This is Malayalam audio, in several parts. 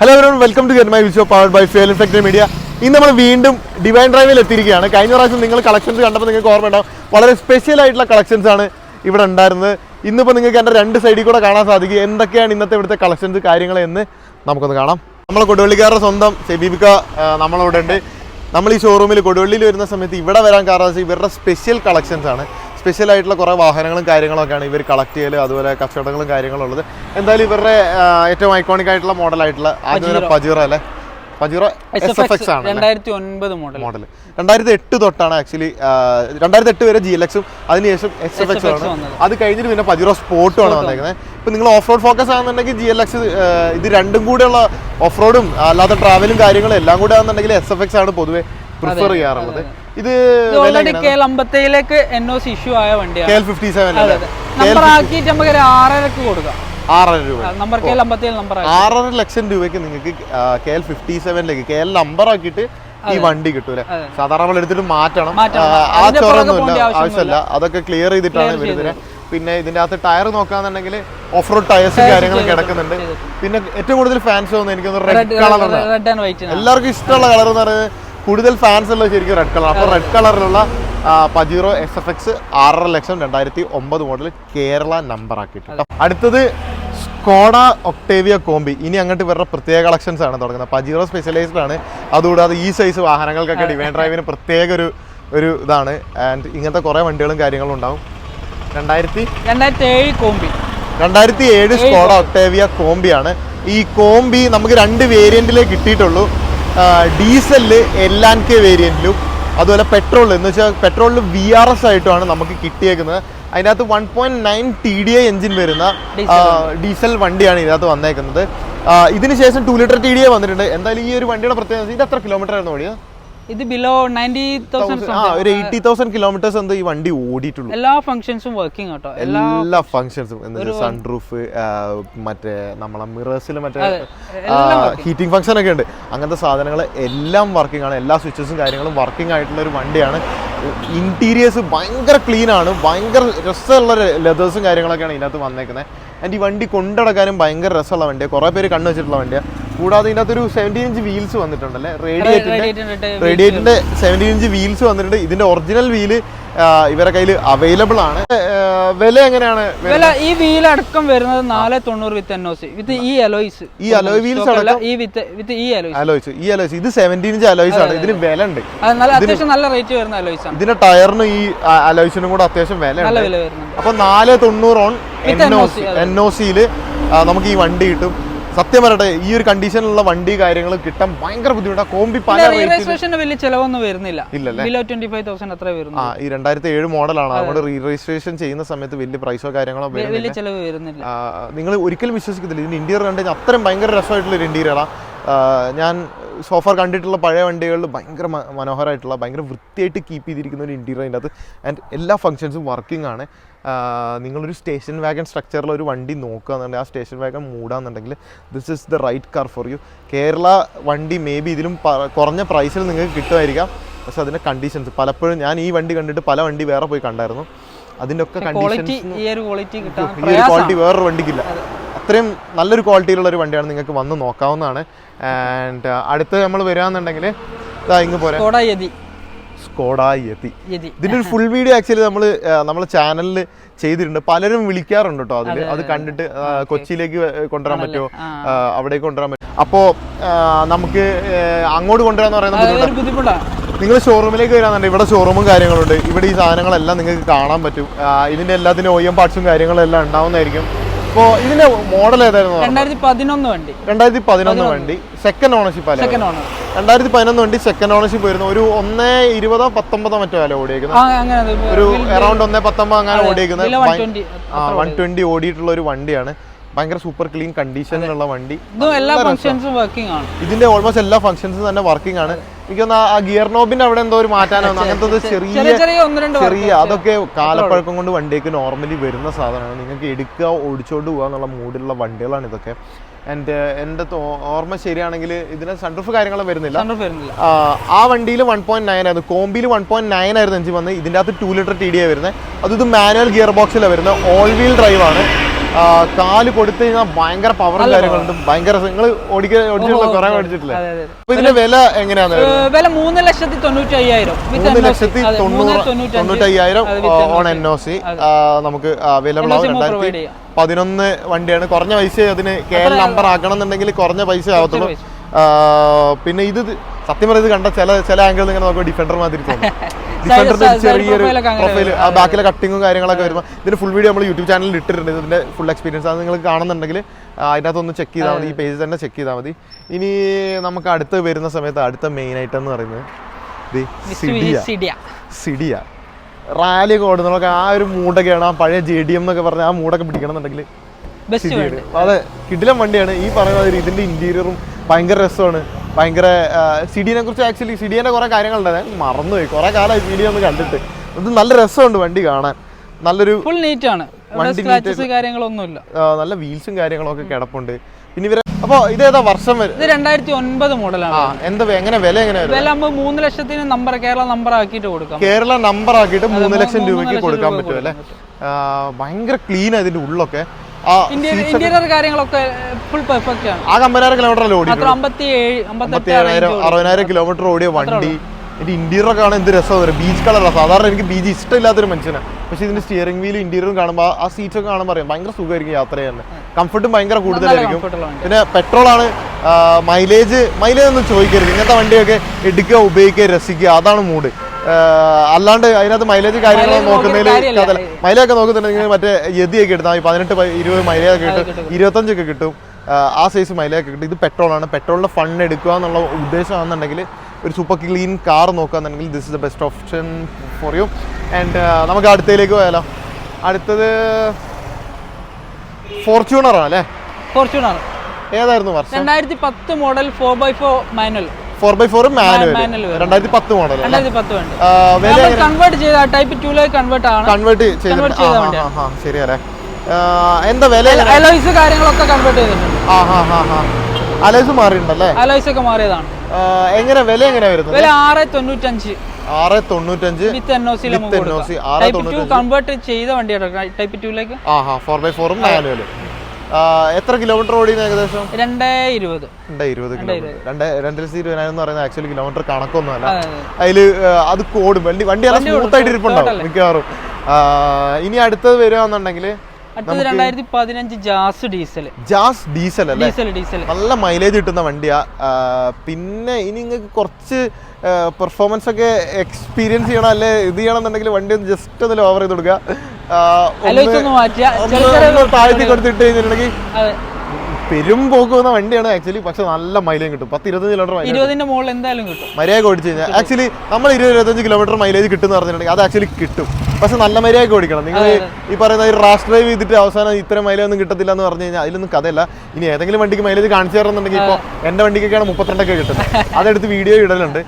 Hello everyone welcome to get my വിഷോ powered by fail infected media ഇന്ന് നമ്മൾ വീണ്ടും ഡിവൈൻ ഡ്രൈവിൽ എത്തിയിരിക്കുകയാണ്. കഴിഞ്ഞ പ്രാവശ്യം നിങ്ങൾ കളക്ഷൻസ് കണ്ടപ്പോൾ നിങ്ങൾക്ക് ഓർമ്മ ഉണ്ടാവും വളരെ സ്പെഷ്യൽ ആയിട്ടുള്ള കളക്ഷൻസ് ആണ് ഇവിടെ ഉണ്ടായിരുന്നത്. ഇന്നിപ്പോൾ നിങ്ങൾക്ക് എന്റെ രണ്ട് സൈഡിൽ കൂടെ കാണാൻ സാധിക്കും. എന്തൊക്കെയാണ് ഇന്നത്തെ ഇവിടുത്തെ കളക്ഷൻസ് കാര്യങ്ങൾ എന്ന് നമുക്കൊന്ന് കാണാം. നമ്മൾ കൊടുവള്ളിക്കാരുടെ സ്വന്തം സെബീബിക്ക നമ്മളിവിടെ ഉണ്ട്. നമ്മൾ ഈ ഷോറൂമിൽ കൊടുവള്ളിയിൽ വരുന്ന സമയത്ത് ഇവിടെ വരാൻ കാരണം ഇവരുടെ സ്പെഷ്യൽ കളക്ഷൻസ് ആണ്. സ്പെഷ്യൽ ആയിട്ടുള്ള കുറേ വാഹനങ്ങളും കാര്യങ്ങളൊക്കെയാണ് ഇവർ കളക്ട് ചെയ്യൽ അതുപോലെ കച്ചവടങ്ങളും കാര്യങ്ങളും ഉള്ളത് എന്തായാലും ഇവരുടെ ഏറ്റവും ഐക്കോണിക് ആയിട്ടുള്ള മോഡൽ ആയിട്ടുള്ള ആദ്യം പജീറോ. അല്ലേ? പജീറോ എസ് എഫ് എക്സ് ആണ് രണ്ടായിരത്തി ഒൻപത് മോഡൽ മോഡൽ രണ്ടായിരത്തി എട്ട് തൊട്ടാണ് ആക്ച്വലി രണ്ടായിരത്തി എട്ട് വരെ ജി എൽ എക്സും അതിനുശേഷം എസ് എഫ് എക്സ് ആണ്. അത് കഴിഞ്ഞിട്ട് പിന്നെ പജീറോ സ്പോർട്ടും ആണ് വന്നേക്കുന്നത് ഇപ്പൊ നിങ്ങൾ ഓഫ് റോഡ് ഫോക്കസ് ആണെന്നുണ്ടെങ്കിൽ ജി എൽ എക്സ് ഇത് രണ്ടും കൂടെയുള്ള ഓഫ് റോഡും അല്ലാത്ത ട്രാവലും കാര്യങ്ങളും എല്ലാം കൂടെ ആണെന്നുണ്ടെങ്കിൽ എസ് എഫ് എക്സ് ആണ് പൊതുവെ പ്രിഫർ ചെയ്യാറുള്ളത്. ഇത് ഓൾറെഡി കെ എൽ അമ്പത്തേഴിലേക്ക് എൻ ഒ സി ഇഷ്യൂ ആയ വണ്ടിയാണ്. K L fifty seven number ആക്കിയിട്ട് നമുക്ക് ഒരു ആറരക്ക് കൊടുക്കാം. ആറര രൂപ. നമ്പർ കെ എൽ അമ്പത്തേഴ് നമ്പർ ആറര ലക്ഷം രൂപയ്ക്ക് നിങ്ങൾക്ക് കെ എൽ ഫിഫ്റ്റി സെവനിലേക്ക് കെ എൽ നമ്പർ ആക്കിയിട്ട് ഈ വണ്ടി കിട്ടൂലെ സാധാരണ നമ്മൾ എടുത്തിട്ട് മാറ്റണം. ആ, ചൊറൊന്നുമില്ല ആവശ്യമില്ല. അതൊക്കെ ക്ലിയർ ചെയ്തിട്ടാണ് വരുന്നത്. പിന്നെ ഇതിന്റെ അകത്ത് ടയർ നോക്കാന്നുണ്ടെങ്കിൽ ഓഫ് റോഡ് ടയേഴ്സും കാര്യങ്ങളും കിടക്കുന്നുണ്ട്. പിന്നെ ഏറ്റവും കൂടുതൽ ഫാൻസ് തോന്നുന്നു എനിക്ക് റെഡ് കളറാണ് എല്ലാവർക്കും ഇഷ്ടമുള്ള കളർ എന്ന് പറയുന്നത് കൂടുതൽ ഫാൻസ് ഉള്ളത് ശരിക്കും റെഡ് കളർ അപ്പോൾ റെഡ് കളറിലുള്ള പജീറോ എസ് എഫ് എക്സ് ആറര ലക്ഷം രണ്ടായിരത്തി ഒമ്പത് മോഡൽ കേരള നമ്പർ ആക്കിയിട്ടുണ്ട്. അടുത്തത് സ്കോഡ ഒക്ടേവിയ കോമ്പി ഇനി അങ്ങോട്ട് ഇവരുടെ പ്രത്യേക കളക്ഷൻസ് ആണ് തുടങ്ങുന്നത്. പജീറോ സ്പെഷ്യലൈസ്ഡ് ആണ്. അതുകൂടാതെ ഈ സൈസ് വാഹനങ്ങൾക്കൊക്കെ ഡിവൈൻ ഡ്രൈവിന് പ്രത്യേക ഒരു ഒരു ഇതാണ്. ആൻഡ് ഇങ്ങനത്തെ കുറേ വണ്ടികളും കാര്യങ്ങളും ഉണ്ടാവും. രണ്ടായിരത്തി രണ്ടായിരത്തി ഏഴ് കോമ്പി രണ്ടായിരത്തി ഏഴ് സ്കോഡ ഒക്ടേവിയ കോമ്പിയാണ് ഈ കോമ്പി നമുക്ക് രണ്ട് വേരിയന്റിലേ കിട്ടിയിട്ടുള്ളൂ. ഡീസലിൽ എൽ ആൻഡ് കെ വേരിയന്റിലും അതുപോലെ പെട്രോളിൽ എന്ന് വെച്ചാൽ പെട്രോളിൽ വി ആർ എസ് ആയിട്ടുമാണ് നമുക്ക് കിട്ടിയേക്കുന്നത്. അതിനകത്ത് one point nine T D I engine വരുന്ന ഡീസൽ വണ്ടിയാണ് ഇതിനകത്ത് വന്നേക്കുന്നത്. ഇതിനുശേഷം ശേഷം two litre T D I വന്നിട്ടുണ്ട്. എന്തായാലും ഈ ഒരു വണ്ടിയുടെ പ്രത്യേകത ഇത് എത്ര കിലോമീറ്റർ ആയിരുന്നു ഓടിയത് ഇത് ബിലോ നയന്റി ഒരു എയ്റ്റി തൗസൻഡ് കിലോമീറ്റേഴ്സ് എന്തോ ഈ വണ്ടി ഓടിയിട്ടുള്ളൂ. എല്ലാ ഫംഗ്ഷൻസും വർക്കിംഗ് കേട്ടോ എല്ലാ ഫംഗ്ഷൻസും സൺറൂഫ് മറ്റേ നമ്മളെ മിറേഴ്സിൽ മറ്റേ ഹീറ്റിംഗ് ഫംഗ്ഷൻ ഒക്കെ ഉണ്ട്. അങ്ങനത്തെ സാധനങ്ങൾ എല്ലാം വർക്കിംഗ് ആണ്. എല്ലാ സ്വിച്ചസും കാര്യങ്ങളും വർക്കിംഗ് ആയിട്ടുള്ള ഒരു വണ്ടിയാണ്. ഇന്റീരിയേഴ്സ് ഭയങ്കര ക്ലീൻ ആണ്. ഭയങ്കര രസമുള്ള ലെതേഴ്സും കാര്യങ്ങളൊക്കെയാണ് ഇതിനകത്ത് വന്നേക്കുന്നത് ആൻഡ് ഈ വണ്ടി കൊണ്ടടക്കാനും ഭയങ്കര രസമുള്ള വണ്ടിയാണ് കുറേ പേര് കണ്ണു വെച്ചിട്ടുള്ള വണ്ടിയാണ് കൂടാതെ ഇതിനകത്ത് ഒരു സെവന്റീൻ ഇഞ്ച് വീൽസ് വന്നിട്ടുണ്ടല്ലേ റേഡിയേറ്റിന്റെ റേഡിയേറ്റിന്റെ സെവന്റീൻ ഇഞ്ച് വീൽസ് വന്നിട്ടുണ്ട്. ഇതിന്റെ ഒറിജിനൽ വീൽ ഇവരുടെ കയ്യിൽ അവൈലബിൾ ആണ്. വില എങ്ങനെയാണ് വില ഈ വീൽ അടക്കം വരുന്നത് നാല് തൊണ്ണൂറ് വിത്ത് എൻഒസി വിത്ത് ഈ അലോയ്സ് ഈ അലോയ് വീൽസ് ഈ വിത്ത് വിത്ത് ഈ അലോയ്സ് അലോയ്സ് ഈ അലോയ്സ് ഇത് സെവന്റീൻ ഇഞ്ച് അലോയ്സ് ആണ്. ഇതിന് വില ഉണ്ട്. നല്ല അത്യാവശ്യം നല്ല റേറ്റ് വരുന്ന അലോയ്സ് ആണ്. ഇതിന്റെ ടയറിനും ഈ അലോയ്സിനും കൂടെ അത്യാവശ്യം വില ഉണ്ട്. അപ്പൊ നാല് തൊണ്ണൂറ് on N O N O സിയിൽ നമുക്ക് ഈ വണ്ടി കിട്ടും. സത്യം പറയട്ടെ ഈ ഒരു കണ്ടീഷനിലുള്ള വണ്ടി കാര്യങ്ങൾ കിട്ടാൻ ഭയങ്കര ബുദ്ധിമുട്ടാണ് കോമ്പി പല രജിസ്ട്രേഷന് വലിയ ചിലവൊന്നും വരുന്നില്ല. ഇല്ലല്ലേ? ട്വന്റി ഫൈവ് തൗസൻഡ് അത്ര വരുന്നു ആ ഈ രണ്ടായിരത്തി ഏഴ് മോഡലാണ് അതുകൊണ്ട് റീ രജിസ്ട്രേഷൻ ചെയ്യുന്ന സമയത്ത് വലിയ പ്രൈസോ കാര്യങ്ങളോ വലിയ ചിലവ് വരുന്നില്ല. നിങ്ങൾ ഒരിക്കലും വിശ്വസിക്കത്തില്ല. ഇതിന് ഇന്റീരിയർ കണ്ടു കഴിഞ്ഞാൽ അത്രയും ഭയങ്കര രസമായിട്ടുള്ള ഒരു ഇന്റീരിയറാണ് ഞാൻ സോഫർ കണ്ടിട്ടുള്ള പഴയ വണ്ടികളിൽ ഭയങ്കര മനോഹരമായിട്ടുള്ള ഭയങ്കര വൃത്തിയായിട്ട് കീപ്പ് ചെയ്തിരിക്കുന്ന ഒരു ഇന്റീരിയർ അതിന്റെ അകത്ത്. ആൻഡ് എല്ലാ ഫങ്ഷൻസും വർക്കിംഗ് ആണ്. നിങ്ങളൊരു സ്റ്റേഷൻ വാഗൺ സ്ട്രക്ചറിൽ ഒരു വണ്ടി നോക്കുക നോക്കുകയെന്നുണ്ടെങ്കിൽ ആ station wagon മൂടാന്നുണ്ടെങ്കിൽ this is the right car for you Kerala വണ്ടി മേ ബി ഇതിലും കുറഞ്ഞ പ്രൈസിൽ നിങ്ങൾക്ക് കിട്ടുമായിരിക്കാം. പക്ഷെ അതിന്റെ കണ്ടീഷൻസ് പലപ്പോഴും ഞാൻ ഈ വണ്ടി കണ്ടിട്ട് പല വണ്ടി വേറെ പോയി കണ്ടായിരുന്നു. അതിന്റെ ഒക്കെ കണ്ടീഷൻസ് ഈ ഒരു ക്വാളിറ്റി വേറൊരു വണ്ടിക്കില്ല. അത്രയും നല്ലൊരു ക്വാളിറ്റിയിലുള്ള ഒരു വണ്ടിയാണ് നിങ്ങൾക്ക് വന്ന് നോക്കാവുന്നതാണ്. ആൻഡ് അടുത്ത് നമ്മൾ വരികയാണെന്നുണ്ടെങ്കിൽ ഇതാ ഇങ്ങ് പോരാ. കോട യതി എത്തി. ഇതിന്റെ ഒരു ഫുൾ വീഡിയോ ആക്ച്വലി നമ്മൾ നമ്മളെ ചാനലിൽ ചെയ്തിട്ടുണ്ട്. പലരും വിളിക്കാറുണ്ട് കേട്ടോ അതിൽ. അത് കണ്ടിട്ട് കൊച്ചിയിലേക്ക് കൊണ്ടുവരാൻ പറ്റുമോ? അവിടേക്ക് കൊണ്ടുവരാൻ പറ്റുമോ? അപ്പോൾ നമുക്ക് അങ്ങോട്ട് കൊണ്ടുവരാന്ന് പറയുന്നത് ബുദ്ധിമുട്ടാണ് നിങ്ങൾ ഷോറൂമിലേക്ക് വരാന്നുണ്ട് ഇവിടെ ഷോറൂമും കാര്യങ്ങളുണ്ട് ഇവിടെ ഈ സാധനങ്ങളെല്ലാം നിങ്ങൾക്ക് കാണാൻ പറ്റും. ഇതിന്റെ എല്ലാത്തിനും ഒ എം പാർട്സും കാര്യങ്ങളും എല്ലാം ഉണ്ടാവുന്നതായിരിക്കും. അപ്പോൾ ഇതിന്റെ മോഡൽ ഏതായിരുന്നു രണ്ടായിരത്തി പതിനൊന്ന് വണ്ടി. രണ്ടായിരത്തി പതിനൊന്ന്. വണ്ടി. സെക്കൻഡ് ഓണർഷിപ്പ് അല്ലേ? സെക്കൻഡ് ഓണർ രണ്ടായിരത്തി പതിനൊന്ന് വണ്ടി സെക്കൻഡ് ഓണർഷിപ്പ് വരുന്നു. ഒരു ഒന്ന് ഇരുപതോ പത്തൊമ്പതോ മറ്റോ അല്ല ഓടിയേക്കുന്നത്? ഒരു അറൗണ്ട് ഒന്നേ പത്തൊമ്പത് അങ്ങനെ ഓടിയേക്കുന്നത്. ഇതിലെ 120 വൺ ട്വന്റി ഓടിയിട്ടുള്ള ഒരു വണ്ടിയാണ്. ഭയങ്കര സൂപ്പർ ക്ലീൻ കണ്ടീഷനിലുള്ള വണ്ടി. ഇതും എല്ലാ ഫംഗ്ഷൻസും വർക്കിംഗ് ആണ്. ഇതിന്റെ ഓൾമോസ്റ്റ് എല്ലാ ഫംഗ്ഷൻസും തന്നെ വർക്കിംഗ് ആണ്. എനിക്ക് തോന്നുന്നു ആ ഗിയർ നോബിന്റെ അവിടെ എന്തോ ഒരു മാറ്റാനോ അങ്ങനത്തെ ചെറിയ ചെറിയ അതൊക്കെ കാലപ്പഴക്കം കൊണ്ട് വണ്ടിയൊക്കെ നോർമലി വരുന്ന സാധനമാണ്. നിങ്ങൾക്ക് എടുക്കുക ഓടിച്ചോണ്ട് പോകുക എന്നുള്ള മൂഡിലുള്ള വണ്ടികളാണ് ഇതൊക്കെ. ആൻഡ് എന്റെ ഓർമ്മ ശരിയാണെങ്കിൽ ഇതിന് സൺറൂഫ് കാര്യങ്ങളും വരുന്നില്ല. ആ, വണ്ടിയിൽ വൺ പോയിന്റ് നയൻ ആയിരുന്നു. കോമ്പിയിൽ വൺ പോയിന്റ് നയൻ ആയിരുന്നു എഞ്ചിൻ വന്നത് ഇതിന്റെ അകത്ത് ടു ലിറ്റർ ടി ഡി ആയി വരുന്നത്. അത് ഇത് മാനുവൽ ഗിയർ ബോക്സിലാണ് വരുന്നത്. ഓൾ വീൽ ഡ്രൈവ് ആണ്. കാൽ കൊടുത്തു കഴിഞ്ഞാൽ ഭയങ്കര പവറും കാര്യങ്ങളുണ്ട്. ഭയങ്കര നിങ്ങൾ ഓടിക്ക ഓടിച്ചിട്ടുള്ള കുറെ ഓടിച്ചിട്ടില്ലേ? അപ്പൊ ഇതിന്റെ വില എങ്ങനെയാണ് വില മൂന്ന് ലക്ഷത്തി തൊണ്ണൂറ്റി അയ്യായിരം മൂന്ന്. ലക്ഷത്തി തൊണ്ണൂറ്. തൊണ്ണൂറ്റി അയ്യായിരം ഓൺ. എൻ ഒ സി നമുക്ക് അവൈലബിൾ ആവും. രണ്ടായിരത്തി പതിനൊന്ന് വണ്ടിയാണ്. കുറഞ്ഞ പൈസ അതിന് കേരള എൽ നമ്പർ ആക്കണം എന്നുണ്ടെങ്കിൽ കുറഞ്ഞ പൈസ ആവത്തുള്ളൂ. പിന്നെ ഇത് ഇത് സത്യം പറയുന്നത് കണ്ട ചില ചില ആംഗിൾ നിങ്ങൾ നോക്കുമ്പോൾ ഡിഫൻഡർ മാതിരി തോന്നും. ഡിഫൻഡറിന്റെ ചെറിയൊരു പ്രൊഫൈൽ ആ ബാക്കിലെ കട്ടിങ്ങും കാര്യങ്ങളൊക്കെ വരുമ്പോൾ ഇതിന് ഫുൾ വീഡിയോ നമ്മൾ യൂട്യൂബ് ചാനലിൽ ഇട്ടിട്ടുണ്ട്. ഇതിന്റെ ഫുൾ എക്സ്പീരിയൻസ് അത് നിങ്ങൾ കാണുന്നുണ്ടെങ്കിൽ അതിനകത്തൊന്ന് ചെക്ക് ചെയ്താൽ മതി. ഈ പേജ് തന്നെ ചെക്ക് ചെയ്താൽ മതി. ഇനി നമുക്ക് അടുത്ത് വരുന്ന സമയത്ത് അടുത്ത മെയിൻ ഐറ്റം എന്ന് പറയുന്നത് സിഡിയ സിഡിയ ഒക്കെ ഓടുന്നതൊക്കെ ആ ഒരു മൂടൊക്കെയാണ്. ആ പഴയ ജെ ഡി എം എന്നൊക്കെ പറഞ്ഞ ആ മൂടൊക്കെ പിടിക്കണം എന്നുണ്ടെങ്കിൽ അതെ കിടിലം വണ്ടിയാണ്. ഈ പറയുന്ന ഇതിന്റെ ഇന്റീരിയറും ഭയങ്കര രസമാണ്. ഭയങ്കര സിഡിനെ കുറിച്ച് ആക്ച്വലി സിഡിയുടെ കുറേ കാര്യങ്ങളുണ്ട്. ഞാൻ മറന്നുപോയി. കുറേ കാലമായി സിഡി ഒന്ന് കണ്ടിട്ട്. ഇത് നല്ല രസമുണ്ട് വണ്ടി കാണാൻ. നല്ലൊരു ഫുൾ നീറ്റ് ആണ്. വണ്ടി കാര്യങ്ങളൊന്നുമില്ല. നല്ല വീൽസും കാര്യങ്ങളൊക്കെ കിടപ്പുണ്ട്. പിന്നെ ഇവരെ അപ്പോ ഇത് ഏതാ വർഷം വരെ? ഇത് രണ്ടായിരത്തി ഒൻപത് മോഡലാണ് എന്താ എങ്ങനെ വില എങ്ങനെ വില മൂന്ന് ലക്ഷത്തിന് നമ്പർ കേരള നമ്പർ ആക്കിയിട്ട് കൊടുക്കാം. കേരള നമ്പർ ആക്കിയിട്ട് മൂന്ന് ലക്ഷം രൂപയ്ക്ക് കൊടുക്കാൻ പറ്റുമല്ലേ പറ്റും അല്ലേ? ഭയങ്കര ക്ലീൻ ഇതിന്റെ ഉള്ളൊക്കെ. ഇന്റീരിയർ കാര്യങ്ങളൊക്കെ ഫുൾ പെർഫെക്റ്റ് ആണ്. ആ കമ്പനാറ് കിലോമീറ്റർ ഓടി അത്ര അമ്പത്തി ഏഴ് അമ്പത്തെട്ട് അമ്പത്തി ഏഴായിരം അറുപതിനായിരം കിലോമീറ്റർ ഓടിയ വണ്ടി. ഇതിന്റെ ഇന്റീരിയർ കാണാൻ എന്ത് രസമാണ് ബീച്ച് കളറാണ് സാധാരണ എനിക്ക് ബീച്ച് ഇഷ്ടമില്ലാത്തൊരു മനുഷ്യനാണ് പക്ഷെ ഇതിന്റെ സ്റ്റിയറിംഗ് വീലും ഇന്റീരിയറും കാണുമ്പോൾ ആ സീറ്റ്സ് ഒക്കെ കാണുമ്പോൾ അറിയാം ഭയങ്കര സുഖമായിരിക്കും യാത്ര ചെയ്യാൻ. കംഫർട്ടും ഭയങ്കര കൂടുതലായിരിക്കും. പിന്നെ പെട്രോൾ ആണ് മൈലേജ് മൈലേജ് ഒന്നും ചോദിക്കരുത്. ഇങ്ങനത്തെ വണ്ടിയൊക്കെ എടുക്കുക ഉപയോഗിക്കുക രസിക്കുക. അതാണ് മൂഡ് അല്ലാണ്ട് അതിനകത്ത് മൈലേജ് കാര്യങ്ങളൊക്കെ നോക്കുന്നതിൽ ഒക്കെ നോക്കുന്നുണ്ടെങ്കിൽ മറ്റേ യതിയൊക്കെ എടുത്താൽ പതിനെട്ട് ഇരുപത് മൈലേജ് ഒക്കെ കിട്ടും. ഇരുപത്തഞ്ചൊക്കെ കിട്ടും. ആ, സൈസ് മൈലേജ് ഒക്കെ കിട്ടും. ഇത് പെട്രോളാണ് പെട്രോളിന്റെ ഫണ്ട് എടുക്കുക എന്നുള്ള ഉദ്ദേശമാണെന്നുണ്ടെങ്കിൽ ഒരു സൂപ്പർ ക്ലീൻ കാർ നോക്കുകയാണെന്നുണ്ടെങ്കിൽ this is the best option for you and നമുക്ക് അടുത്തതിലേക്ക് പോയാലോ. അടുത്തത് ഫോർച്യൂണർ ആണ് അല്ലേ ഫോർച്യൂണർ ഏതായിരുന്നു വർഷം? രണ്ടായിരത്തി പത്ത് model four by four manual four by four manual. രണ്ടായിരത്തി പത്ത് മോഡൽ കൺവേർട്ട് ചെയ്ത ടൈപ്പ് ടൂലേക്ക് കൺവേർട്ട് ആണ്. കൺവേർട്ട് Convert ചെയ്ത വണ്ടിയാണ്. ശരിയല്ലേ. എന്താ വില? അലോയ്സ് കാര്യങ്ങളൊക്കെ കൺവേർട്ട് ചെയ്തിട്ടുണ്ട്. ആ ഹാ ഹാ ഹാ അലോയ്സ് മാറിയിട്ടുണ്ടല്ലേ? അലോയ്സ് ഒക്കെ മാറിയതാണ്. എങ്ങനെ വില എങ്ങനെ വരുന്നത്? വില ആറ് തൊണ്ണൂറ്റഞ്ച്. ആറ് തൊണ്ണൂറ്റഞ്ച് with N O C type തൊണ്ണൂറ്റഞ്ച്. കൺവേർട്ട് ചെയ്ത വണ്ടിയാണ് ടൈപ്പ് ടൂലേക്ക് ആ ഹാ ഫോർ ബൈ ഫോറും മാനുവൽ എത്ര കിലോമീറ്റർ ഓടിയെന്ന് ഏകദേശം? രണ്ടേ ഇരുപത്. രണ്ടേ ഇരുപത് കിലോമീറ്റർ. രണ്ട് ഇരുപതിനായിരം എന്ന് പറയുന്നത് ആക്ച്വലി കിലോമീറ്റർ കണക്കൊന്നുമല്ല. അതിൽ അത്. കോടും. വണ്ടി വണ്ടി അല്ല സ്മൂത്ത് ആയിട്ട് ഇരിപ്പുണ്ടാവും മിക്കവാറും. ഇനി അടുത്തത് വരികയാണെന്നുണ്ടെങ്കിൽ രണ്ടായിരത്തി പതിനഞ്ച് ജാസ് ഡീസൽ. ജാസ് ഡീസൽ അല്ലേ? Diesel diesel. നല്ല മൈലേജ് കിട്ടുന്ന വണ്ടിയാ. പിന്നെ ഇനി നിങ്ങൾക്ക് കുറച്ച് പെർഫോമൻസ് ഒക്കെ എക്സ്പീരിയൻസ് ചെയ്യണം അല്ലെ? ഇത് ചെയ്യണം എന്നുണ്ടെങ്കിൽ വണ്ടി ഒന്ന് ജസ്റ്റ് ഒന്ന് ഓവർ ചെയ്ത് കൊടുക്കുക. താഴ്ത്തി കൊടുത്തിട്ട് കഴിഞ്ഞിട്ടുണ്ടെങ്കിൽ അതെ. പെരും പോകുന്ന വണ്ടിയാണ് ആക്ച്വലി പക്ഷെ നല്ല മൈലേജ് കിട്ടും. പത്ത് ഇരുപത്തഞ്ച് കിലോമീറ്റർ ഇരുപതിന്റെ മുകളിൽ എന്തായാലും കിട്ടും. മര്യാദ ഓടിച്ചു കഴിഞ്ഞാൽ ആക്ച്വലി നമ്മൾ ഇരുപത് ഇരുപത്തഞ്ച് കിലോമീറ്റർ മൈലേജ് കിട്ടും എന്ന് പറഞ്ഞിട്ടുണ്ടെങ്കിൽ അത് ആക്ച്വലി കിട്ടും. പക്ഷെ നല്ല മര്യാദ ഓടിക്കണം. നിങ്ങൾ ഈ പറയുന്ന ഈ റാഷ് ഡ്രൈവ് ചെയ്തിട്ട് അവസാനം ഇത്ര മൈലേജ് ഒന്നും കിട്ടത്തില്ല എന്ന് പറഞ്ഞു കഴിഞ്ഞാൽ അതിലൊന്നും കഥയല്ല. ഇനി ഏതെങ്കിലും വണ്ടിക്ക് മൈലേജ് കാണിച്ചു തരുന്നുണ്ടെങ്കിൽ ഇപ്പോൾ എന്റെ വണ്ടിക്കൊക്കെയാണ് മുപ്പത്തിരണ്ടൊക്കെ കിട്ടുന്നത്. അതെടുത്ത് വീഡിയോ ഇടലുണ്ട്.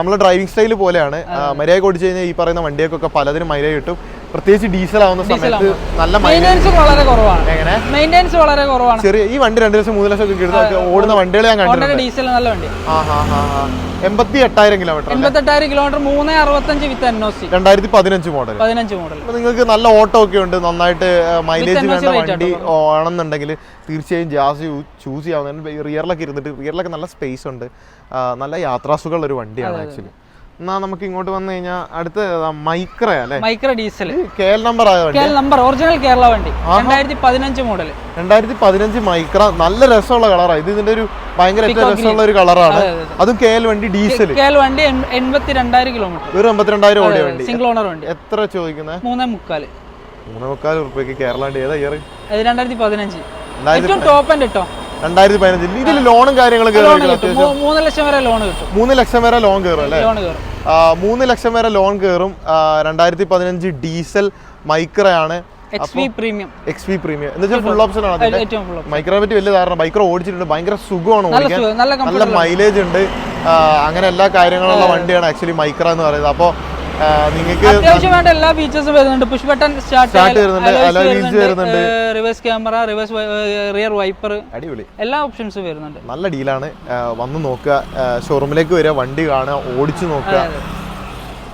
നമ്മളെ ഡ്രൈവിംഗ് സ്റ്റൈൽ പോലെയാണ്. മര്യാദ ഓടിച്ചു കഴിഞ്ഞാൽ ഈ പറയുന്ന വണ്ടിയൊക്കെ പലതിനും മൈലേജ് കിട്ടും. പ്രത്യേകിച്ച് ഡീസൽ ആവുന്ന സമയത്ത് നല്ല മെയിന്റെനൻസ് വളരെ കുറവാണ്. എങ്ങനെ? മെയിന്റെനൻസ് വളരെ കുറവാണ്. ചെറിയ ഈ വണ്ടി രണ്ട് ലക്ഷം മൂന്ന് ലക്ഷം ഒക്കെ കിട്ടുന്ന ഓടുന്ന വണ്ടികൾ ഞാൻ കണ്ടിട്ടുണ്ട്. ഡീസൽ നല്ല വണ്ടി. എൺപത്തി എട്ടായിരം കിലോമീറ്റർ എൺപത്തി എട്ടായിരം കിലോമീറ്റർ എൺപത്തെട്ടായിരം കിലോമീറ്റർ മൂന്ന് അറുപത്തഞ്ച് വിത്ത് എൻ ഒ സി രണ്ടായിരത്തി പതിനഞ്ച് മോഡൽ പതിനഞ്ച് മോഡൽ നിങ്ങൾക്ക് നല്ല ഓട്ടോ ഒക്കെ ഉണ്ട് നന്നായിട്ട് മൈലേജ് വേണ്ട വണ്ടി ആണെന്നുണ്ടെങ്കിൽ തീർച്ചയായും ജാസ് ചൂസ് ചെയ്യാവുന്ന റിയറിലൊക്കെ ഇരുന്നിട്ട് റിയറിലൊക്കെ നല്ല സ്പേസ് ഉണ്ട്. നല്ല യാത്രാസുഖമുള്ള ഒരു വണ്ടിയാണ് ആക്ച്വലി എന്നാ നമുക്ക് ഇങ്ങോട്ട് വന്നു കഴിഞ്ഞാൽ അടുത്ത മൈക്ര അല്ലേ? Micra diesel. K L number Kerala number original Kerala വണ്ടി. രണ്ടായിരത്തി പതിനഞ്ച് മോഡൽ രണ്ടായിരത്തി പതിനഞ്ച് മൈക്ര. നല്ല രസമുള്ള കളറാണ് ഇത് ഇതിന്റെ ഒരു ഭയങ്കര രസമുള്ള ഒരു കളറാണ്. അതെ, അതെ. അതും. കെ എൽ വണ്ടി ഡീസൽ. കേൽ വണ്ടി എൺപത്തി രണ്ടായിരം കിലോമീറ്റർ ഒരു എൺപത്തിരണ്ടായിരം ഓടിയ വണ്ടി. സിംഗിൾ ഓണർ വണ്ടി. എത്ര ചോദിക്കുന്നത് മൂന്നേ മുക്കാൽ മൂന്നേ മുക്കാൽ ഉറുപ്പ്യക്ക് കേരള വണ്ടി. ഏതാ ഇയർ രണ്ടായിരത്തി പതിനഞ്ച് ഏറ്റവും ടോപ്പ് ആൻഡ് കിട്ടോ രണ്ടായിരത്തി പതിനഞ്ചിൽ ഇതിൽ ലോണും കാര്യങ്ങളും മൂന്ന് ലക്ഷം വരെ ലോൺ കിട്ടും. മൂന്ന് ലക്ഷം വരെ ലോൺ കയറും അല്ലേ? ലോൺ കയറും മൂന്ന് ലക്ഷം വരെ ലോൺ കയറും രണ്ടായിരത്തി പതിനഞ്ച് ഡീസൽ മൈക്രയാണ്. എക്സ് പ്രീമിയം എന്ന് വെച്ചാൽ ഫുൾ ഓപ്ഷൻ ആണ് മൈക്രയെ പറ്റി വലിയ ധാരണ. മൈക്രോ ഓടിച്ചിട്ടുണ്ട്. ഭയങ്കര സുഖമാണ് ഓടിക്കാൻ. നല്ല മൈലേജ് ഉണ്ട്. അങ്ങനെ എല്ലാ കാര്യങ്ങളുള്ള വണ്ടിയാണ് ആക്ച്വലി മൈക്ര എന്ന് പറയുന്നത്. അപ്പോൾ നിങ്ങൾക്ക് അത്യാവശ്യം വേണ്ട എല്ലാ ഫീച്ചേഴ്സും വരുന്നുണ്ട്. പുഷ് ബട്ടൺ സ്റ്റാർട്ട് വരുന്നുണ്ട്. Reverse camera reverse rear wiper അടിപൊളി. എല്ലാ ഓപ്ഷൻസും വരുന്നുണ്ട്. നല്ല ഡീലാണ് വന്ന് നോക്കുക. ഷോറൂമിലേക്ക് വരിക വണ്ടി കാണുക ഓടിച്ചു നോക്കുക.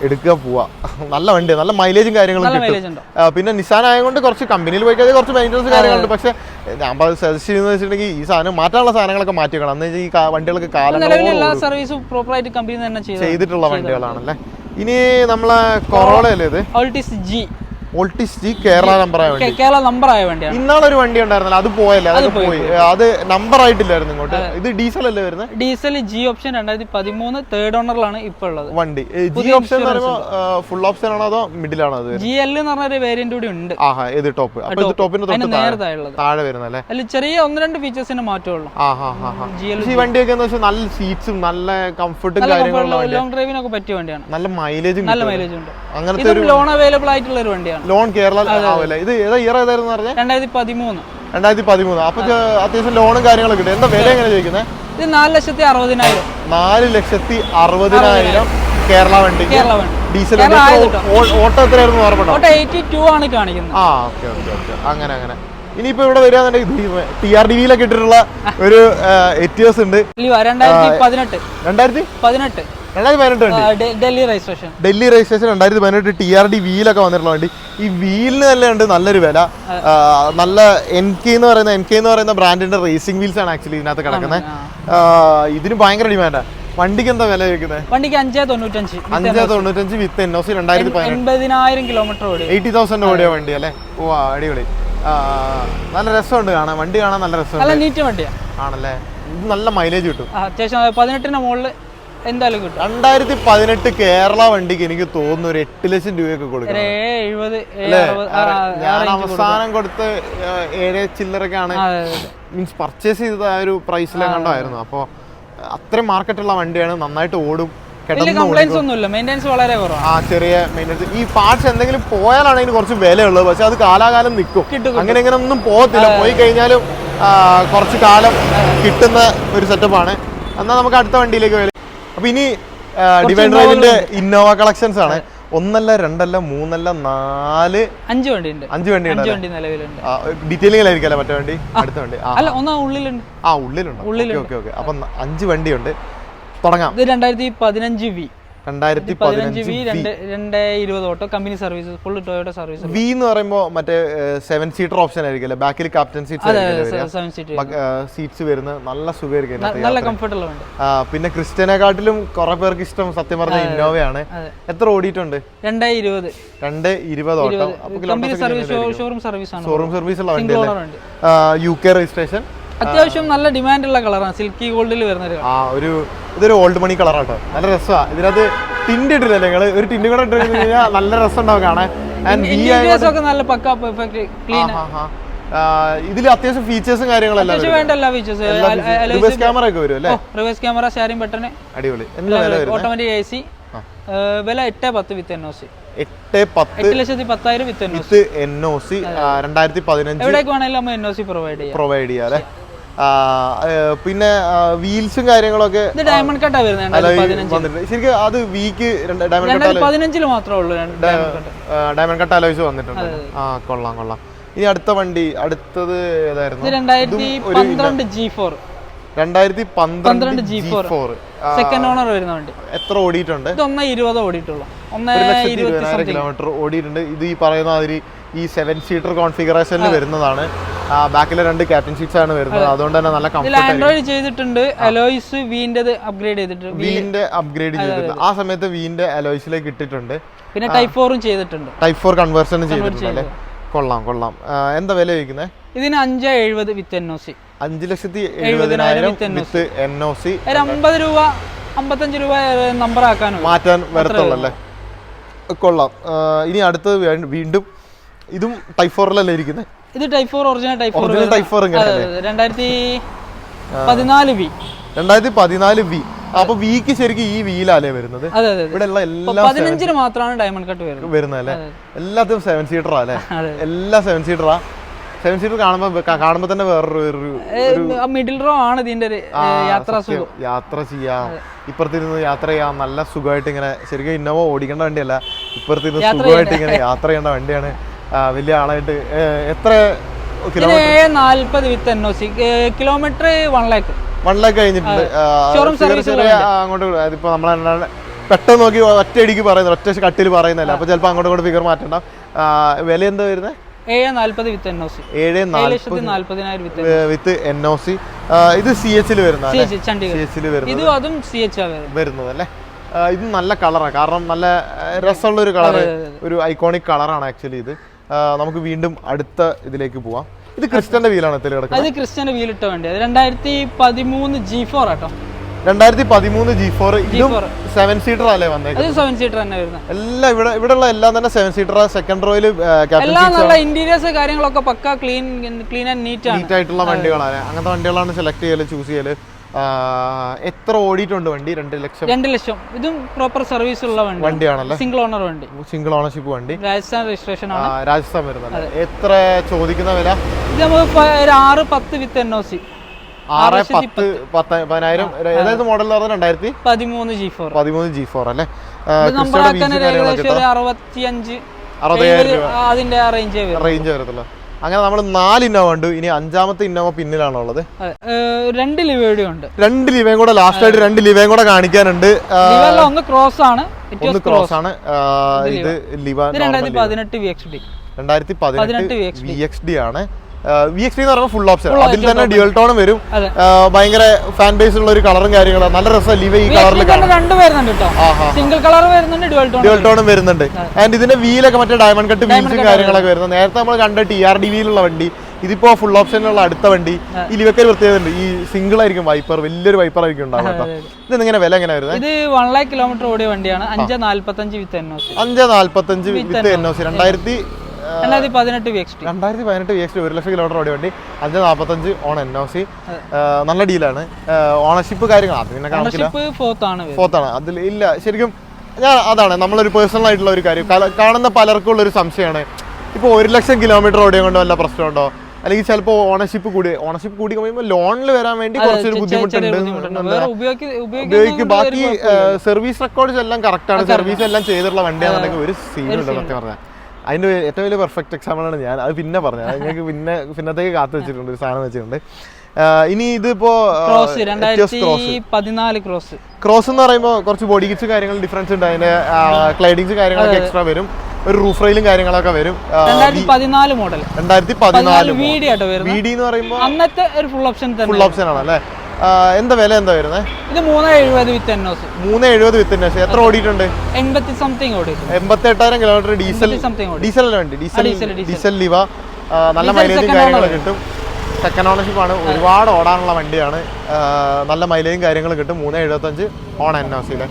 എടുക്കുക പോവാ നല്ല വണ്ടി നല്ല മൈലേജും കാര്യങ്ങളും കിട്ടും. പിന്നെ നിസാൻ ആയതുകൊണ്ട് കുറച്ച് കമ്പനിയിൽ പോയി കഴിഞ്ഞാൽ കുറച്ച് മെയിന്റനൻസ് കാര്യങ്ങളുണ്ട്. പക്ഷേ ഞാൻ സജസ്റ്റ് ചെയ്യുന്നത് വെച്ചിട്ടുണ്ടെങ്കിൽ ഈ സാധനം മാറ്റാനുള്ള സാധനങ്ങളൊക്കെ മാറ്റി വെക്കണം അന്ന് വെച്ചാൽ ഈ വണ്ടികൾക്ക് കാലം സർവീസും പ്രോപ്പറായിട്ട് കമ്പനി തന്നെ ചെയ്തു ചെയ്തിട്ടുള്ള വണ്ടികളാണല്ലേ? ഇനി നമ്മളെ കൊറോള അല്ലേ ഇത്? Altis G. Altis Kerala number ആയ വണ്ടി. കേരള നമ്പർ ആയ വണ്ടിയാണ് ഇന്നാളൊരു വണ്ടി ഉണ്ടായിരുന്നല്ലോ അത് പോയല്ലേ അത് പോയി അത് നമ്പർ ആയിട്ടില്ലായിരുന്നു ഇങ്ങോട്ട്. ഇത് ഡീസൽ അല്ലേ വരുന്നത് ഡീസൽ ജി ഓപ്ഷൻ രണ്ടായിരത്തി പതിമൂന്ന് തേർഡ് ഓണറിലാണ് ഇപ്പോൾ ഉള്ളത്. വണ്ടി. ജി ഓപ്ഷൻ എന്ന് പറയുമ്പോൾ ഫുൾ ഓപ്ഷൻ ആണോ അതോ മിഡിൽ ആണോ അത് ജി എൽ എന്ന് പറഞ്ഞ ഒരു വേരിയന്റ് കൂടി ഉണ്ട്. ആഹാ ഇത് ടോപ്പ് അപ്പൊ ഇത് ടോപ്പിന്റെ അതിന് തൊട്ട് താഴെ വരുന്നല്ലേ അല്ല ചെറിയ ഒന്ന് രണ്ട് ഫീച്ചേഴ്സിന് മാറ്റമുള്ളൂ എൽ ഈ വണ്ടിയൊക്കെ എന്ന് വെച്ചാൽ നല്ല സീറ്റ്സും നല്ല കംഫർട്ടും കാര്യങ്ങളും ലോങ് ഡ്രൈവിനൊക്കെ പറ്റിയ വണ്ടിയാണ്. നല്ല മൈലേജും നല്ല മൈലേജ് ഉണ്ട്. അങ്ങനത്തെ ഒരു ലോൺ അവൈലബിൾ ആയിട്ടുള്ള ഒരു വണ്ടിയാണ്. ലോൺ കേരള ആവില്ല? ഇത് ഏതാ ഇയർ ഏതായിരുന്നു പറഞ്ഞത് രണ്ടായിരത്തി പതിമൂന്ന് രണ്ടായിരത്തി പതിമൂന്ന് അപ്പൊ അത്യാവശ്യം ലോണും കാര്യങ്ങളൊക്കെ കിട്ടും എന്താ വില എങ്ങനെ ചോദിക്കുന്നത് ഇത് നാല് ലക്ഷത്തി അറുപതിനായിരം. നാല് ലക്ഷത്തി അറുപതിനായിരം കേരള വണ്ടി. ഡീസൽ ഓട്ടോ എത്രയായിരുന്നു ഓർമ്മ ഓട്ടോ എയ്റ്റി ടു ആണ് കാണിക്കുന്നത്. ആ ഓക്കെ ഓക്കെ ഓക്കെ. അങ്ങനെ അങ്ങനെ. ഇനിയിപ്പോ ഇവിടെ വരികയാണെന്നുണ്ടെങ്കിൽ ടി ആർ ഡി വിയിലൊക്കെ ഇട്ടിട്ടുള്ള ഒരു എറ്റിയേഴ്സ് ഉണ്ട്. രണ്ടായിരത്തി പതിനെട്ട്. രണ്ടായിരത്തി? പതിനെട്ട്. രണ്ടായിരത്തി പതിനെട്ട് ഉണ്ട് ഡൽഹി രജിസ്ട്രേഷൻ ഡൽഹി രജിസ്ട്രേഷൻ രണ്ടായിരത്തി പതിനെട്ട് ടി ആർ ഡി വീലൊക്കെ വന്നിട്ടുള്ള വണ്ടി. ഈ വീലിന് തന്നെ ഉണ്ട് നല്ലൊരു വില. നല്ല എൻ കെ എന്ന് പറയുന്ന എൻ കെ എന്ന് പറയുന്ന ബ്രാൻഡിന്റെ റേസിംഗ് വീൽസ് ആണ് ആക്ച്വലി ഇതിനകത്ത് കിടക്കുന്നത് ഇതിന് ഭയങ്കര ഡിമാൻഡാ വണ്ടിക്ക് എന്താ വില ചോദിക്കുന്നത് വണ്ടിക്ക് അഞ്ചേ തൊണ്ണൂറ്റഞ്ച് അഞ്ച് തൊണ്ണൂറ്റഞ്ച് വിത്ത് എൻ ഒ സി രണ്ടായിരത്തി എൺപതിനായിരം കിലോമീറ്റർ ഓടി എയ്റ്റി തൗസൻഡ് ഓടിയ വണ്ടി അല്ലേ? ഓ അടിപൊളി. നല്ല രസമുണ്ട് കാണാൻ. വണ്ടി കാണാൻ നല്ല രസമുണ്ട്. നല്ല നീറ്റ് വണ്ടിയാണ് ആണല്ലേ? ഇത് നല്ല മൈലേജ് കിട്ടും. അത്യാവശ്യം പതിനെട്ടിന് മുകളിൽ എന്തായാലും കിട്ടും. രണ്ടായിരത്തി പതിനെട്ട് കേരള വണ്ടിക്ക് എനിക്ക് തോന്നുന്നു ഒരു എട്ട് ലക്ഷം രൂപയൊക്കെ കൊടുക്കണം. ഞാൻ അവസാനം കൊടുത്ത് ഏഴ് ചില്ലറൊക്കെയാണ് ആ, അതെ, അതെ. മീൻസ് പർച്ചേസ് ചെയ്തത് ആ ഒരു പ്രൈസിലെങ്ങാണ്ടായിരുന്നു അപ്പോൾ അത്രയും മാർക്കറ്റുള്ള വണ്ടിയാണ്. നന്നായിട്ട് ഓടും. ആ ചെറിയ ഈ പാർട്സ് എന്തെങ്കിലും പോയാലാണ് അതിന് കുറച്ച് വിലയുള്ളത്. പക്ഷെ അത് കാലാകാലം നിൽക്കും. അങ്ങനെ ഇങ്ങനെ ഒന്നും പോകത്തില്ല. പോയി കഴിഞ്ഞാലും കുറച്ച് കാലം കിട്ടുന്ന ഒരു സെറ്റപ്പാണ് എന്നാൽ നമുക്ക് അടുത്ത വണ്ടിയിലേക്ക് വരും അപ്പൊ ഇനി ഡിവൈൻ ഡ്രൈവിന്റെ ഇന്നോവ കളക്ഷൻസ് ആണ്. ഒന്നല്ല രണ്ടല്ല മൂന്നല്ല നാല് അഞ്ച് വണ്ടി ഉണ്ട് അഞ്ച് വണ്ടിയുണ്ട് അഞ്ച് വണ്ടി നിലവിലുണ്ട്. ആയിരിക്കും മറ്റേ വണ്ടി? അടുത്ത വണ്ടി. അല്ല ഒന്നാ ഉള്ളിലുണ്ട്. ആ ഉള്ളിലുണ്ട്. Okay okay. അപ്പൊ അഞ്ച് വണ്ടിയുണ്ട്. തുടങ്ങാം. ഇത് രണ്ടായിരത്തി പതിനഞ്ച് വി. രണ്ടായിരത്തി പതിനഞ്ച് വി രണ്ട് രണ്ട് ഇരുപത് auto company service full Toyota service V എന്ന് പറയുമ്പോൾ മറ്റേ സെവൻ സീറ്റർ ഓപ്ഷൻ ആയിരിക്കും ബാക്കിൽ ക്യാപ്റ്റൻ സീറ്റ്സ് ആയിരിക്കും സീറ്റ് സീറ്റ്സ് വരുന്ന നല്ല സുഖമായിരിക്കും നല്ല പിന്നെ ക്രിസ്റ്റനെക്കാട്ടിലും കുറെ പേർക്ക് ഇഷ്ടം സത്യം പറഞ്ഞ ഇന്നോവയാണ്. എത്ര ഓടിയിട്ടുണ്ട്? രണ്ടേ ഇരുപത്. രണ്ട് ഇരുപത് auto. Showroom service showroom service ഉള്ള വണ്ടി. യു കെ രജിസ്ട്രേഷൻ അത്യാവശ്യം നല്ല ഡിമാൻഡ് ഉള്ള കളറാണ് സിൽക്കി ഗോൾഡിൽ വരുന്ന ഒരു ഇതൊരു ഓൾഡ് മണി കളറാണ് കേട്ടോ നല്ല രസമാണ് ഇതിനകത്ത് ടിൻഡ് ഇട്ടില്ല നിങ്ങൾ ഒരു ടിൻഡ് കൂടെ ഇട്ട് കഴിഞ്ഞാൽ നല്ല രസം ഉണ്ടാവും കാണാൻ ഇതിൽ അത്യാവശ്യം ഫീച്ചേഴ്സും കാര്യങ്ങളെല്ലാം റിവേഴ്സ് ക്യാമറ ഒക്കെ വരും അല്ലേ? റിവേഴ്സ് ക്യാമറ ഷെയറിംഗ് ബട്ടൺ അടിപൊളി. ഓട്ടോമാറ്റിക് എ സി വില എട്ട് പത്ത് വിത്ത് എൻ ഒ സി എട്ട് പത്ത് ലക്ഷത്തി പത്തായിരം വിത്ത് എൻ ഒ സി രണ്ടായിരത്തി പതിനഞ്ച് എവിടേക്ക് വേണമെങ്കിലും നമ്മൾ എൻ ഒ സി പ്രൊവൈഡ് ചെയ്യാം. പ്രൊവൈഡ് ചെയ്യാം അല്ലേ? പിന്നെ വീൽസും കാര്യങ്ങളൊക്കെ ഡയമണ്ട് കട്ടാ വരുന്നത് ശരിക്കും അത് വീക്ക് ഡയമണ്ട് പതിനഞ്ചിൽ മാത്രമേ ഉള്ളൂ ഡയമണ്ട് കട്ട് അലോയ്സ് വന്നിട്ടുണ്ട്. ആ കൊള്ളാം കൊള്ളാം. ഇനി അടുത്ത വണ്ടി അടുത്തത് ഏതായിരുന്നു? ഇത് രണ്ടായിരത്തി പന്ത്രണ്ട് ജി ഫോർ രണ്ടായിരത്തി പന്ത്രണ്ട് പന്ത്രണ്ട് G G4. Four second owner വരുന്ന വണ്ടി. എത്ര ഓടിയിട്ടുണ്ട്? ഇത് ഒന്നേ ഇരുപത് ഓടിയിട്ടുള്ളൂ. ഒന്നേ കിലോമീറ്റർ ഓടിയിട്ടുണ്ട്. ഇത് ഈ പറയുന്ന മാതിരി ഈ സെവൻ സീറ്റർ കോൺഫിഗറേഷനിൽ വരുന്നതാണ്. ബാക്കിലെ രണ്ട് ക്യാപ്റ്റൻ സീറ്റ്സ് ആണ് വരുന്നത്. അതുകൊണ്ട് തന്നെ നല്ല കംഫർട്ടബിൾ കംഫർട്ട് ചെയ്തിട്ടുണ്ട്. അലോയ്സ് വീന്റെത് അപ്ഗ്രേഡ് ചെയ്തിട്ടുണ്ട് വീന്റെ അപ്ഗ്രേഡ് ചെയ്തിട്ടുണ്ട് ആ സമയത്ത് വീന്റെ അലോയ്സിലേക്ക് ഇട്ടിട്ടുണ്ട്. പിന്നെ ടൈപ്പ് ഫോറും ചെയ്തിട്ടുണ്ട്. ടൈപ്പ് ഫോർ കൺവേർഷൻ ചെയ്തിട്ടുണ്ട് അല്ലേ? കൊള്ളാം കൊള്ളാം. എന്താ വില ചോദിക്കുന്നത് ഇതിന് അഞ്ച് എഴുപത് വിത്ത് എൻ ഒ സി അഞ്ച് ലക്ഷത്തി എഴുപതിനായിരം വിത്ത് എൻ ഒ സി ഒരു അമ്പത് രൂപ അമ്പത്തഞ്ച് രൂപ നമ്പർ ആക്കാനും മാറ്റാൻ വരത്തുള്ളല്ലേ കൊള്ളാം. ഇനി അടുത്തത് വീണ്ടും ഇതും ടൈപ്പ് ഫോറിലല്ലേ ഇരിക്കുന്നത് ഇത് type four original type four original type four രണ്ടായിരത്തി പതിനാല് വി രണ്ടായിരത്തി പതിനാല് വി അപ്പൊ വിക്ക് ശരിക്കും ഈ വീലാലേ വരുന്നത്? ഇവിടെ ഉള്ള എല്ലാ പതിനഞ്ചിന് മാത്രമാണ് ഡയമണ്ട് കട്ട് വരുന്നത്. അല്ലേ എല്ലാത്തിനും സെവൻ സീറ്ററാ അല്ലേ? എല്ലാ സെവൻ സീറ്ററാ സെവൻ സീറ്റർ കാണുമ്പോ കാണുമ്പോ തന്നെ വേറൊരു മിഡിൽ റോ ആണ് ഇതിന്റെ ഏ, യാത്ര ചെയ്യാം. ഇപ്പുറത്തിരുന്ന് യാത്ര ചെയ്യാം. നല്ല സുഖമായിട്ട് ഇങ്ങനെ ശരിക്കും ഇന്നോവ ഓടിക്കേണ്ട വണ്ടിയല്ല. ഇപ്പുറത്തിരുന്ന് സുഖമായിട്ട് ഇങ്ങനെ യാത്ര ചെയ്യേണ്ട വണ്ടിയാണ്. വലിയ ആളായിട്ട് എത്ര നാല്പത് with N O C. Kilometre one lakh one lakh കഴിഞ്ഞിട്ടുണ്ട്. അങ്ങോട്ട് അതിപ്പോ നമ്മളെ പെട്ടെന്ന് നോക്കി ഒറ്റയടിക്ക് പറയുന്നത് ഒറ്റ കട്ടിൽ പറയുന്നില്ല അപ്പോൾ ചിലപ്പോൾ അങ്ങോട്ട് ഇങ്ങോട്ട് ഫിഗർ മാറ്റണ്ട വില എന്താ വരുന്നത് ഏഴ് നാല്പത് വിത്ത് എൻ ഒ സി. ഏഴ് ഏഴ് നാല് ലക്ഷത്തി നാല്പതിനായിരം with with N O C. ഇത് സി എച്ചിൽ വരുന്നത്. ഇതും അതും സി എച്ച് ആ വരുന്നത്. വരുന്നത് അല്ലേ ഇത് നല്ല കളറാണ് കാരണം നല്ല രസമുള്ള ഒരു കളർ ഒരു ഐക്കോണിക് കളറാണ് ആക്ച്വലി ഇത്. നമുക്ക് വീണ്ടും അടുത്ത ഇതിലേക്ക് പോവാം. ഇത് ക്രിസ്റ്റന്റെ വീലാണ് അത് ക്രിസ്ത്യന്റെ വീലിട്ട വണ്ടി. അത് രണ്ടായിരത്തി പതിമൂന്ന് ജി ഫോർ ആട്ടോ രണ്ടായിരത്തി പതിമൂന്ന് ജി ഫോർ സെവൻ സീറ്റർ അല്ലേ വന്നേക്കുന്നത്? സെവൻ സീറ്റർ തന്നെ വരുന്നത്. എല്ലാം ഇവിടെ ഇവിടെ ഉള്ള എല്ലാം തന്നെ സെവൻ സീറ്റർ സെക്കൻഡ് റോയിൽ ക്യാപ്റ്റൻ എല്ലാം നല്ല ഇന്റീരിയേഴ്സ് കാര്യങ്ങളൊക്കെ പക്ക ക്ലീൻ ക്ലീൻ ആൻഡ് നീറ്റ് ആയിട്ടുള്ള വണ്ടികളാണ്. അങ്ങനത്തെ വണ്ടികളാണ് സെലക്ട് ചെയ്യൽ ചൂസ് ചെയ്യൽ. എത്ര ഓടിയിട്ടുണ്ട് വണ്ടി? രണ്ട് ലക്ഷം. രണ്ട് ലക്ഷം. ഇതും പ്രോപ്പർ സർവീസ് ഉള്ള വണ്ടി. വണ്ടിയാണല്ലേ? സിംഗിൾ ഓണർ വണ്ടി. സിംഗിൾ ഓണർഷിപ്പ് വണ്ടി. രാജസ്ഥാൻ രജിസ്ട്രേഷൻ ആണ്. രാജസ്ഥാൻ വരുന്നത് എത്ര ചോദിക്കുന്ന വില? ഇത് നമുക്ക് ഒരു ആറ് പത്ത് വിത്ത് എൻ ഒ സി ആറ് പത്ത് പത്ത്. പതിനായിരം. ഏതായത് മോഡൽ രണ്ടായിരത്തി? പതിമൂന്ന് ജി ഫോർ പതിമൂന്ന് ജി ഫോർ അല്ലേ? ആ, ഇത് നമ്മുടെ ക്രിസ്റ്റയുടെ തന്നെ വീഴ്ച കാര്യങ്ങളൊക്കെ ഏകദേശം ഒരു അറുപത്തി അഞ്ച് അതിന്റെ റേഞ്ച് റേഞ്ച് വരത്തുള്ളൂ. അങ്ങനെ നമ്മൾ നാല് ഇന്നോവ ഉണ്ട് ഇനി അഞ്ചാമത്തെ ഇന്നോവ പിന്നിലാണുള്ളത്. രണ്ട് ലിവയുടെ ഉണ്ട്. രണ്ട് ലിവയും കൂടെ ലാസ്റ്റ് ആയിട്ട് രണ്ട് ലിവയും കൂടെ കാണിക്കാനുണ്ട്. ഒന്ന് ക്രോസ് ആണ്. ഒന്ന് ക്രോസ് ആണ്. ഇത് ലിവ. രണ്ടായിരത്തി പതിനെട്ട് വി എക്സ് ഡി രണ്ടായിരത്തി പതിനെട്ട് വി എക്സ് ഡി ആണ്. വി എക്സ് എന്ന് പറയുമ്പോൾ ഫുൾ ഓപ്ഷൻ അതിൽ തന്നെ ഡ്യുവൽ ടോണും വരും. ഭയങ്കര ഫാൻ ബേസ് ഉള്ള ഒരു കളറും കാര്യങ്ങളും. നല്ല രസം ലിവ ഈ കളറിൽ സിംഗിൾ കളർ വരുന്നുണ്ട് ഡ്യുവൽ ടോണും വരുന്നുണ്ട് ആൻഡ് ഇതിന്റെ വീലൊക്കെ മറ്റേ ഡയമണ്ട് കട്ട് വീൽസും കാര്യങ്ങളൊക്കെ വരുന്നത്. നേരത്തെ നമ്മൾ കണ്ട ടി ആർ ഡി വിയിലുള്ള വണ്ടി ഇതിപ്പോ ഫുൾ ഓപ്ഷനുള്ള അടുത്ത വണ്ടി ഈ ലിവക്കൽ പ്രത്യേകത ഉണ്ട് ഈ സിംഗിൾ ആയിരിക്കും വൈപ്പർ വലിയൊരു വൈപ്പർ ആയിരിക്കും ഉണ്ടാവുക ഇത് എങ്ങനെ വില എങ്ങനെ വരുന്നത്? ഇത് വൺ ലാക്ക് കിലോമീറ്റർ ഓടിയ വണ്ടിയാണ്. അഞ്ച് നാല്പത്തഞ്ച് വിത്ത് എൻ ഒ സി അഞ്ച് നാല്പത്തഞ്ച് വിത്ത് എൻ ഒ സി രണ്ടായിരത്തി രണ്ടായിരത്തി പതിനെട്ട് വി എക്സ് ടി രണ്ടായിരത്തി പതിനെട്ട് വി എക്സ് ഒരു ലക്ഷം കിലോമീറ്റർ ഓടി വണ്ടി അഞ്ച് നാൽപ്പത്തഞ്ച് ഓൺ എൻ ഒ സി നല്ല ഡീലാണ് ഓണർഷിപ്പ് കാര്യങ്ങൾ അത് പിന്നെ കണക്കില്ല ഫോർത്താണ് അതിൽ ഇല്ല ശരിക്കും ഞാൻ അതാണ് നമ്മളൊരു പേഴ്സണൽ ആയിട്ടുള്ള ഒരു കാര്യം. കാണുന്ന പലർക്കും ഉള്ള ഒരു സംശയമാണ്. ഇപ്പോൾ ഒരു ലക്ഷം കിലോമീറ്റർ ഓടിയ കൊണ്ട് വല്ല പ്രശ്നമുണ്ടോ? അല്ലെങ്കിൽ ചിലപ്പോൾ ഓണർഷിപ്പ് കൂടി ഓണർഷിപ്പ് കൂടി കഴിയുമ്പോൾ ലോണിൽ വരാൻ വേണ്ടി കുറച്ചൊരു ബുദ്ധിമുട്ടുണ്ട്. ഉപയോഗിക്ക. ബാക്കി സർവീസ് റെക്കോർഡ്സ് എല്ലാം കറക്റ്റ് ആണ്. സർവീസ് എല്ലാം ചെയ്തിട്ടുള്ള വണ്ടിയാണെന്നുണ്ടെങ്കിൽ ഒരു സീനില്ല സത്യം പറഞ്ഞാൽ. അതിന്റെ ഏറ്റവും വലിയ പെർഫെക്റ്റ് എക്സാമ്പിൾ ആണ് ഞാൻ. അത് പിന്നെ പറഞ്ഞു. നിങ്ങൾക്ക് പിന്നെ പിന്നത്തേക്ക് കാത്തു വെച്ചിട്ടുണ്ട് ഒരു സാധനം വെച്ചിട്ടുണ്ട്. ഇനി ഇതിപ്പോ ക്രോസ് ക്രോസ് ക്രോസ് എന്ന് പറയുമ്പോൾ കുറച്ച് ബോഡി കിറ്റ്സ് കാര്യങ്ങൾ ഡിഫറൻസ് ഉണ്ട്. അതിന്റെ ക്ലൈഡിങ്സ് കാര്യങ്ങളൊക്കെ എക്സ്ട്രാ വരും. ഒരു റൂഫ് റെയിലും കാര്യങ്ങളൊക്കെ വരും. പതിനാല് മോഡൽ രണ്ടായിരത്തി പതിനാല് പതിനാല് വീഡി ആട്ടോ വരുന്നത്. വി ഡി എന്ന് പറയുമ്പോൾ അന്നത്തെ ഒരു ഫുൾ ഓപ്ഷൻ ഫുൾ ഓപ്ഷൻ ആണ് അല്ലേ എന്താ വില എന്താ വരുന്നത് ഇത് മൂന്ന് എഴുപത് വിത്ത് എൻ ഒ സി മൂന്ന് എഴുപത് എത്ര ഓടിയിട്ടുണ്ട്? എൺപത്തി സംതിങ് ഓടിയിട്ടുണ്ട്. എൺപത്തി എട്ടായിരം കിലോമീറ്റർ ഡീസൽ ഡീസൽ വേണ്ടി. ഡീസൽ ഡീസൽ, ലിവ നല്ല മൈലേജും കാര്യങ്ങളും കിട്ടും. സെക്കൻഡ് ഓണർഷിപ്പ് ആണ്. ഒരുപാട് ഓടാനുള്ള വണ്ടിയാണ്. നല്ല മൈലേജും കാര്യങ്ങളും കിട്ടും. മൂന്ന് എഴുപത്തഞ്ച് ഓൺ എൻ ഒ സിയിലെ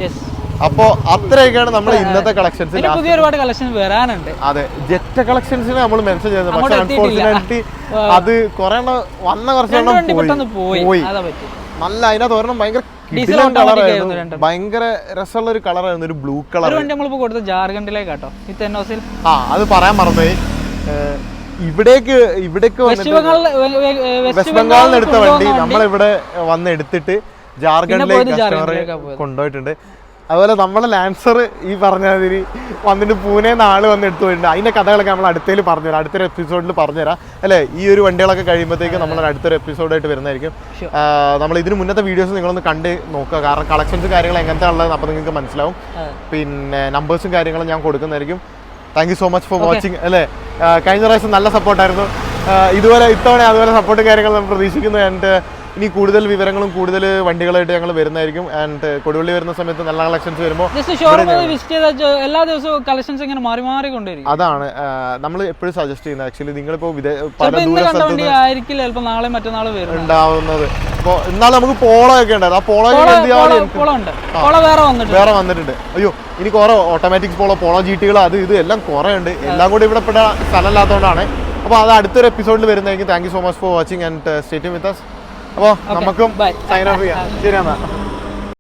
അപ്പോ അത്രയൊക്കെയാണ് നമ്മൾ ഇന്നത്തെ കളക്ഷൻസ് പുതിയ ഒരുപാട് കളക്ഷൻ വരാനുണ്ട്. അതെ. ജെറ്റ് കളക്ഷൻസിന് നമ്മൾ മെൻഷൻ ചെയ്തത്. പക്ഷെ അൺഫോർച്ചുനേറ്റ്ലി അത് കുറെ വന്ന കുറച്ചെണ്ണം പോയി. പോയി. നല്ല അതിനകത്ത് ഒരെണ്ണം ഭയങ്കര ഭയങ്കര രസമുള്ള ഒരു കളറായിരുന്നു ഒരു ബ്ലൂ കളർ വണ്ടി നമ്മളിപ്പോ കൊടുത്ത ജാർഖണ്ഡിലേക്ക് കേട്ടോ വിത്ത് എൻ ഒ സിൽ ആ അത് പറയാൻ മറന്നുപോയി ഇവിടേക്ക് ഇവിടേക്ക് വെസ്റ്റ് ബംഗാളിൽ നിന്ന് എടുത്ത വണ്ടി നമ്മളിവിടെ വന്ന് എടുത്തിട്ട് ജാർഖണ്ഡിലേക്ക് കസ്റ്റമർ കൊണ്ടുപോയിട്ടുണ്ട്. അതുപോലെ നമ്മളെ ലാൻസർ ഈ പറഞ്ഞ മാതിരി വന്നിട്ട് പൂനെ നാൾ വന്ന് എടുത്തു പോയിട്ടുണ്ട്. അതിന്റെ കഥകളൊക്കെ നമ്മൾ അടുത്തേൽ പറഞ്ഞുതരാം. അടുത്തൊരു എപ്പിസോഡിൽ പറഞ്ഞുതരാം. അല്ലേ? ഈ ഒരു വണ്ടികളൊക്കെ കഴിയുമ്പോഴത്തേക്ക് നമ്മൾ അടുത്തൊരു എപ്പിസോഡായിട്ട് വരുന്നതായിരിക്കും. നമ്മൾ ഇതിന് മുന്നത്തെ വീഡിയോസ് നിങ്ങളൊന്ന് കണ്ട് നോക്കുക. കാരണം കളക്ഷൻസ് കാര്യങ്ങൾ എങ്ങനത്തെ ഉള്ളത് അപ്പോൾ നിങ്ങൾക്ക് മനസ്സിലാവും. പിന്നെ നമ്പേഴ്സും കാര്യങ്ങളും ഞാൻ കൊടുക്കുന്നതായിരിക്കും. Thank you so much for watching അല്ലേ? കഴിഞ്ഞ പ്രാവശ്യം നല്ല സപ്പോർട്ടായിരുന്നു ഇതുപോലെ ഇത്തവണ അതുപോലെ സപ്പോർട്ടും കാര്യങ്ങളും നമ്മൾ പ്രതീക്ഷിക്കുന്നു. ആൻഡ് ഇനി കൂടുതൽ വിവരങ്ങളും കൂടുതൽ വണ്ടികളായിട്ട് ഞങ്ങൾ വരുന്നതായിരിക്കും. ആൻഡ് കൊടുവള്ളി വരുന്ന സമയത്ത് നല്ല കളക്ഷൻസ് വരുമ്പോൾ എല്ലാ ദിവസവും കളക്ഷൻസ് ഇങ്ങനെ മാറി മാറി കൊണ്ടുവരും അതാണ് നമ്മൾ എപ്പോഴും സജസ്റ്റ് ചെയ്യുന്നത്. ആക്ച്വലി നിങ്ങളിപ്പോൾ വിദേ പല ദൂര ആയിരിക്കില്ല നാളെ മറ്റന്നാൾ വരും ഉണ്ടാവുന്നത്. അപ്പോൾ എന്നാൽ നമുക്ക് പോളോ ഒക്കെ ഉണ്ടായിരുന്നു. ആ പോളോ ഉണ്ട്. വേറെ വന്നിട്ട് വേറെ വന്നിട്ടുണ്ട്. അയ്യോ ഇനി കുറെ ഓട്ടോമാറ്റിക് പോളോ പോളോ ജി ടികൾ അത് ഇത് എല്ലാം കുറെ ഉണ്ട്. എല്ലാം കൂടി ഇവിടെ സ്ഥലം സ്ഥലമില്ലാത്തതുകൊണ്ടാണ് അപ്പോൾ അത് അടുത്തൊരു എപ്പിസോഡിൽ വരുന്നതായിരിക്കും. Thank you so much for watching and stay with us അപ്പോൾ നമുക്കും സൈൻ ഓഫ് ചെയ്യാം. ശരി എന്നാ.